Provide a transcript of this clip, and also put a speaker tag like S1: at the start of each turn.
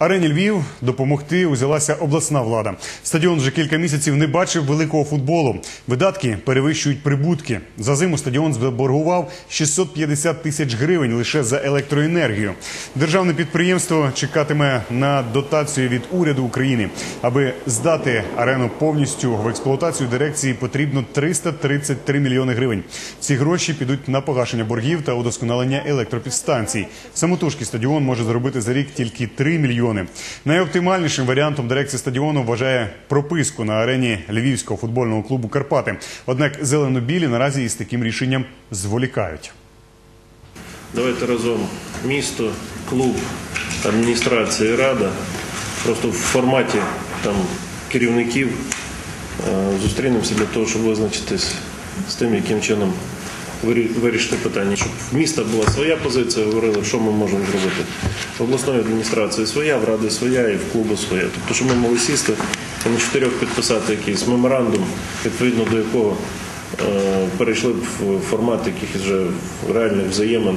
S1: Арені Львів допомогти узялася обласна влада. Стадіон вже кілька місяців не бачив великого футболу. Видатки перевищують прибутки. За зиму стадіон заборгував 650 тисяч гривень лише за електроенергію. Державне підприємство чекатиме на дотацію від уряду України. Аби здати арену повністю в експлуатацію дирекції потрібно 333 мільйони гривень. Ці гроші підуть на погашення боргів та удосконалення електропідстанцій. Самотужки стадіон може заробити за рік тільки 3 мільйони. Найоптимальнішим варіантом дирекція стадіону вважає прописку на арені Львівського футбольного клубу Карпати. Однак зелено-білі наразі із таким рішенням зволікають.
S2: Давайте разом місто, клуб, адміністрація і рада просто в форматі керівників е, зустрінемося для того, щоб визначитись з тим, яким чином вирішити питання. Щоб в міста була своя позиція, говорили, що ми можемо зробити. В обласної адміністрації своя, в ради своя і в клубу своя. Тобто, що ми могли сісти і на чотирьох підписати якийсь меморандум, відповідно до якого е, перейшли б в формат якихось вже реальних взаємин.